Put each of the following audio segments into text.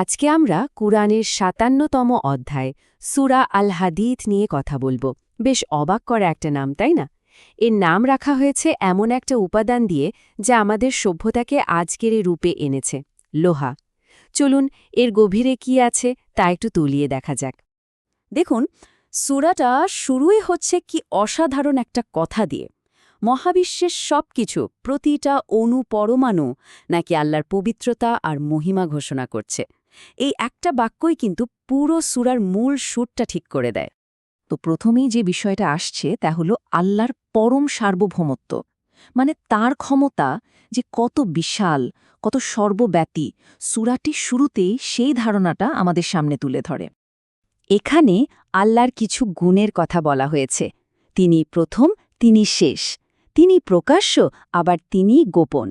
আজকে আমরা কুরআনের সাতান্নতম অধ্যায়, সুরা আল হাদিথ নিয়ে কথা বলব। বেশ অবাক করা একটা নাম, তাই না? এর নাম রাখা হয়েছে এমন একটা উপাদান দিয়ে যা আমাদের সভ্যতাকে আজকের রূপে এনেছে, লোহা। চলুন, এর গভীরে কি আছে তা একটু তুলিয়ে দেখা যাক। দেখুন, সুরাটা শুরুই হচ্ছে কি অসাধারণ একটা কথা দিয়ে। মহাবিশ্বের সব কিছু প্রতিটা অণু পরমাণু, নাকি আল্লাহর পবিত্রতা আর মহিমা ঘোষণা করছে। এই একটা বাক্যই কিন্তু পুরো সুরার মূল সুরটা ঠিক করে দেয়। তো প্রথমেই যে বিষয়টা আসছে তা হল আল্লাহর পরম সার্বভৌমত্ব মানে তার ক্ষমতা যে কত বিশাল, কত সর্বব্যাপী সুরাটির শুরুতেই সেই ধারণাটা আমাদের সামনে তুলে ধরে। এখানে আল্লাহর কিছু গুণের কথা বলা হয়েছে। তিনি প্রথম, তিনি শেষ, তিনি প্রকাশ্য, আবার তিনি গোপন।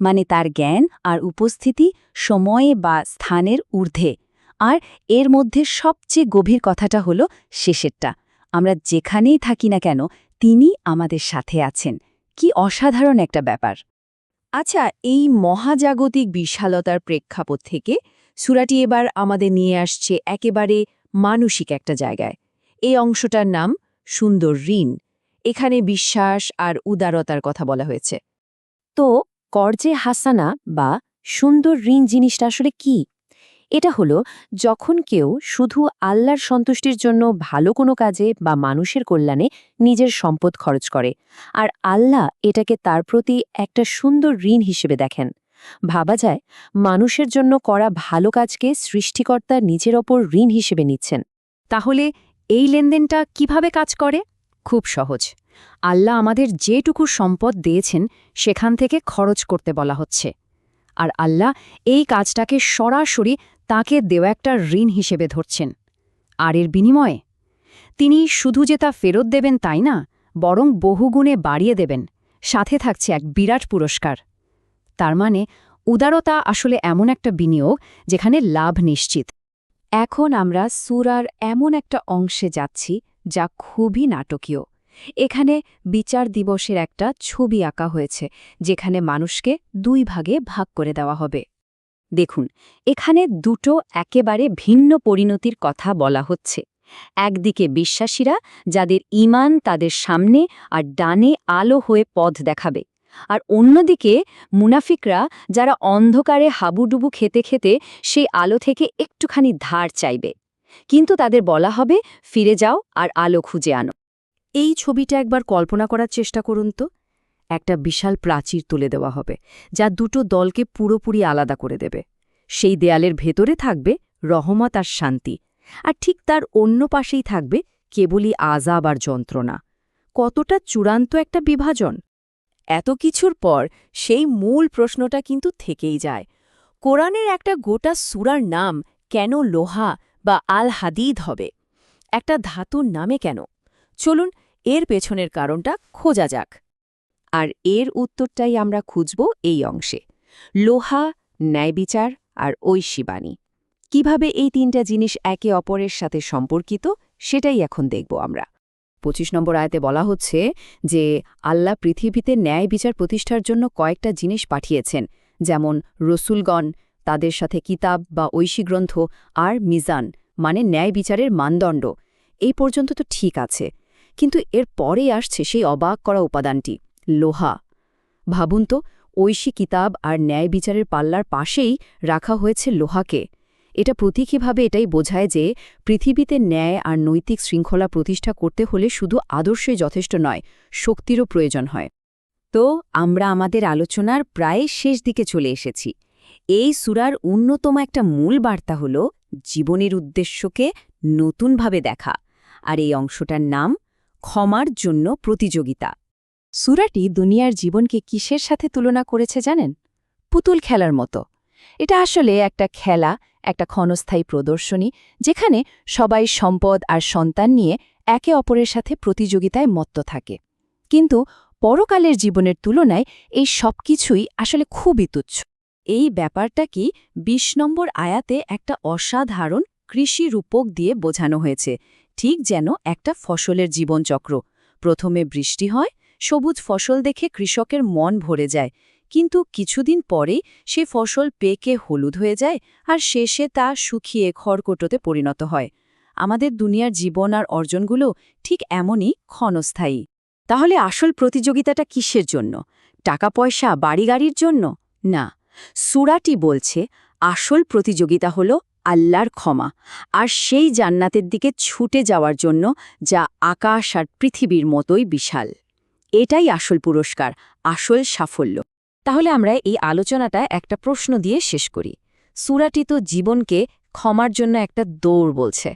মানে তার জ্ঞান আর উপস্থিতি, সময়ে বা স্থানের ঊর্ধ্বে। আর এর মধ্যে সবচেয়ে গভীর কথাটা হলো শেষেরটা। আমরা যেখানেই থাকি না কেন, তিনি আমাদের সাথে আছেন। কি অসাধারণ একটা ব্যাপার। আচ্ছা এই মহাজাগতিক বিশালতার প্রেক্ষাপট থেকে সুরাটি এবার আমাদের নিয়ে আসছে একেবারে মানসিক একটা জায়গায়। এই অংশটার নাম সুন্দর ঋণ। এখানে বিশ্বাস আর উদারতার কথা বলা হয়েছে। তো কর্জে হাসানা বা সুন্দর ঋণ জিনিসটা আসলে কি? এটা হলো, যখন কেউ শুধু আল্লাহর সন্তুষ্টির জন্য ভালো কোনো কাজে বা মানুষের কল্যাণে নিজের সম্পদ খরচ করে, আর আল্লাহ এটাকে তার প্রতি একটা সুন্দর ঋণ হিসেবে দেখেন। ভাবা যায়, মানুষের জন্য করা ভালো কাজকে সৃষ্টিকর্তা নিজের ওপর ঋণ হিসেবে নিচ্ছেন। তাহলে এই লেনদেনটা কীভাবে কাজ করে? খুব সহজ। আল্লাহ আমাদের যেটুকু সম্পদ দিয়েছেন, সেখান থেকে খরচ করতে বলা হচ্ছে। আর আল্লাহ এই কাজটাকে সরাসরি তাকে দেওয়া একটা ঋণ হিসেবে ধরছেন। আর এর বিনিময়ে? তিনি শুধু যে তা ফেরত দেবেন তাই না, বরং বহুগুণে বাড়িয়ে দেবেন। সাথে থাকছে এক বিরাট পুরস্কার। তার মানে উদারতা আসলে এমন একটা বিনিয়োগ যেখানে লাভ নিশ্চিত। এখন আমরা সুরার এমন একটা অংশে যাচ্ছি যা খুবই নাটকীয়। এখানে বিচার দিবসের একটা ছবি আঁকা হয়েছে, যেখানে মানুষকে দুই ভাগে ভাগ করে দেওয়া হবে। দেখুন, এখানে দুটো একেবারে ভিন্ন পরিণতির কথা বলা হচ্ছে। একদিকে বিশ্বাসীরা, যাদের ইমান তাদের সামনে আর ডানে আলো হয়ে পথ দেখাবে, আর অন্যদিকে মুনাফিকরা, যারা অন্ধকারে হাবুডুবু খেতে খেতে সেই আলো থেকে একটুখানি ধার চাইবে। কিন্তু তাদের বলা হবে, ফিরে যাও আর আলো খুঁজে আনো। এই ছবিটা একবার কল্পনা করার চেষ্টা করুন তো। একটা বিশাল প্রাচীর তুলে দেওয়া হবে, যা দুটো দলকে পুরোপুরি আলাদা করে দেবে। সেই দেয়ালের ভেতরে থাকবে রহমত আর শান্তি, আর ঠিক তার অন্য পাশেই থাকবে কেবলই আজাব আর যন্ত্রণা। কতটা চূড়ান্ত একটা বিভাজন! এত কিছুর পর সেই মূল প্রশ্নটা কিন্তু থেকেই যায়। কোরআনের একটা গোটা সুরার নাম কেন লোহা বা আল হাদিদ হবে। একটা ধাতুর নামে কেন? চলুন এর পেছনের কারণটা খোঁজা যাক। আর এর উত্তরটাই আমরা খুঁজব এই অংশে। লোহা, ন্যায়বিচার আর ঐশীবাণী। কীভাবে এই তিনটা জিনিস একে অপরের সাথে সম্পর্কিত সেটাই এখন দেখব আমরা। পঁচিশ নম্বর আয়তে বলা হচ্ছে যে, আল্লাহ পৃথিবীতে ন্যায় বিচার প্রতিষ্ঠার জন্য কয়েকটা জিনিস পাঠিয়েছেন। যেমন রসুলগণ তাদের সাথে কিতাব বা ঐশী গ্রন্থ আর মিজান মানে ন্যায় বিচারের মানদণ্ড, এই পর্যন্ত তো ঠিক আছে। কিন্তু এর পরেই আসছে সেই অবাক করা উপাদানটি, লোহা। ভাবুন তো, ঐশী কিতাব আর ন্যায় বিচারের পাল্লার পাশেই রাখা হয়েছে লোহাকে। এটা প্রতীকীভাবে এটাই বোঝায় যে, পৃথিবীতে ন্যায় আর নৈতিক শৃঙ্খলা প্রতিষ্ঠা করতে হলে শুধু আদর্শই যথেষ্ট নয়, শক্তিরও প্রয়োজন হয়। তো আমরা আমাদের আলোচনার প্রায় শেষ দিকে চলে এসেছি। এই সুরার অন্যতম একটা মূল বার্তা হল জীবনের উদ্দেশ্যকে নতুনভাবে দেখা, আর এই অংশটার নাম ক্ষমার জন্য প্রতিযোগিতা। সুরাটি দুনিয়ার জীবনকে কিসের সাথে তুলনা করেছে জানেন? পুতুল খেলার মতো। এটা আসলে একটা খেলা, একটা ক্ষণস্থায়ী প্রদর্শনী, যেখানে সবাই সম্পদ আর সন্তান নিয়ে একে অপরের সাথে প্রতিযোগিতায় মত্ত থাকে। কিন্তু পরকালের জীবনের তুলনায় এই সব কিছুই আসলে খুবই তুচ্ছ। এই ব্যাপারটা কি ২০ নম্বর আয়াতে একটা অসাধারণ কৃষি রূপক দিয়ে বোঝানো হয়েছে, ঠিক যেন একটা ফসলের জীবনচক্র। প্রথমে বৃষ্টি হয়, সবুজ ফসল দেখে কৃষকের মন ভরে যায়, কিন্তু কিছুদিন পরে সে ফসল পেকে হলুদ হয়ে যায় আর শেষে তা শুকিয়ে খড়কোটোতে পরিণত হয়। আমাদের দুনিয়ার জীবন আর অর্জনগুলো ঠিক এমনই ক্ষণস্থায়ী। তাহলে আসল প্রতিযোগিতাটা কিসের জন্য? টাকা পয়সা বাড়ি গাড়ির জন্য? না। সুরাটি বলছে, আসল প্রতিযোগিতা হল আল্লাহর ক্ষমা, আর সেই জান্নাতের দিকে ছুটে যাওয়ার জন্য যা আকাশ আর পৃথিবীর মতোই বিশাল। এটাই আসল পুরস্কার, আসল সাফল্য। তাহলে আমরা এই আলোচনাটা একটা প্রশ্ন দিয়ে শেষ করি। সুরাটি তো জীবনকে ক্ষমার জন্য একটা দৌড় বলছে।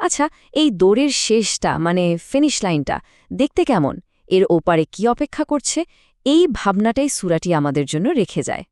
আচ্ছা এই দৌড়ের শেষটা মানে ফিনিশ লাইনটা দেখতে কেমন? এর ওপারে কি অপেক্ষা করছে? এই ভাবনাটাই সুরাটি আমাদের জন্য রেখে যায়।